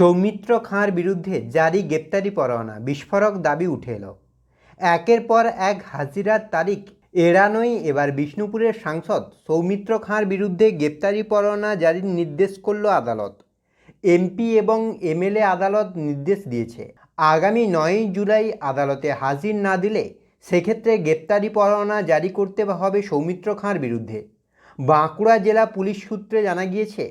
সৌমিত্র খাঁর বিরুদ্ধে জারি গ্রেপ্তারি পরোয়ানা, বিস্ফোরক দাবি উঠে এলো। একের পর এক হাজিরার তারিখ এড়ানোই এবার বিষ্ণুপুরের সাংসদ সৌমিত্র খাঁর বিরুদ্ধে গ্রেপ্তারি পরোয়ানা জারির নির্দেশ করল আদালত। এমপি এবং এমএলএ আদালত নির্দেশ দিয়েছে। আগামী নয়ই জুলাই আদালতে হাজির না দিলে সেক্ষেত্রে গ্রেপ্তারি পরোয়ানা জারি করতে হবে সৌমিত্র খাঁর বিরুদ্ধে। বাঁকুড়া জেলা পুলিশ সূত্রে জানা গিয়েছে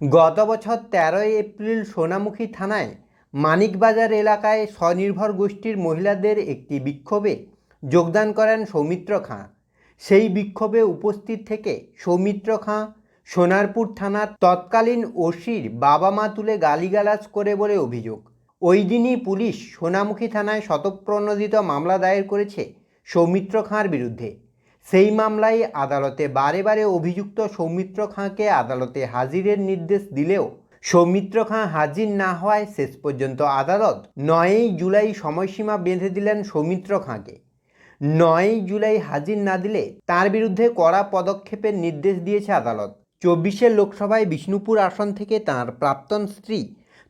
গত বছর তেরোই এপ্রিল সোনামুখী থানায় মানিকবাজার এলাকায় স্বনির্ভর গোষ্ঠীর মহিলাদের একটি বিক্ষোভে যোগদান করেন সৌমিত্র খাঁ। সেই বিক্ষোভে উপস্থিত থেকে সৌমিত্র খাঁ সোনারপুর থানার তৎকালীন ওসির বাবা মা তুলে গালিগালাজ করে বলে অভিযোগ। ওই দিনই পুলিশ সোনামুখী থানায় শতপ্রণোদিত মামলা দায়ের করেছে সৌমিত্র খাঁর বিরুদ্ধে। সেই মামলায় আদালতে বারে বারে অভিযুক্ত সৌমিত্র খাঁকে আদালতে হাজিরের নির্দেশ দিলেও সৌমিত্র খাঁ হাজির না হওয়ায় শেষ পর্যন্ত আদালত নয়ই জুলাই সময়সীমা বেঁধে দিলেন সৌমিত্র খাঁকে। নয়ই জুলাই হাজির না দিলে তার বিরুদ্ধে কড়া পদক্ষেপের নির্দেশ দিয়েছে আদালত। চব্বিশের লোকসভায় বিষ্ণুপুর আসন থেকে তার প্রাক্তন স্ত্রী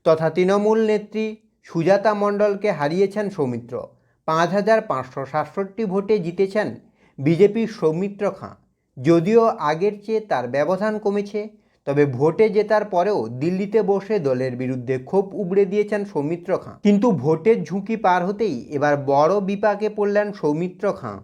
তথা তৃণমূল নেত্রী সুজাতা মণ্ডলকে হারিয়েছেন সৌমিত্র। পাঁচ হাজার পাঁচশো সাতষট্টি ভোটে জিতেছেন বিজেপির সৌমিত্র খাঁ। যদিও আগের চেয়ে তার ব্যবধান কমেছে, তবে ভোটে জেতার পরেও দিল্লিতে বসে দলের বিরুদ্ধে ক্ষোভ উবড়ে দিয়েছেন সৌমিত্র খাঁ। কিন্তু ভোটের ঝুঁকি পার হতেই এবার বড় বিপাকে পড়লেন সৌমিত্র খাঁ।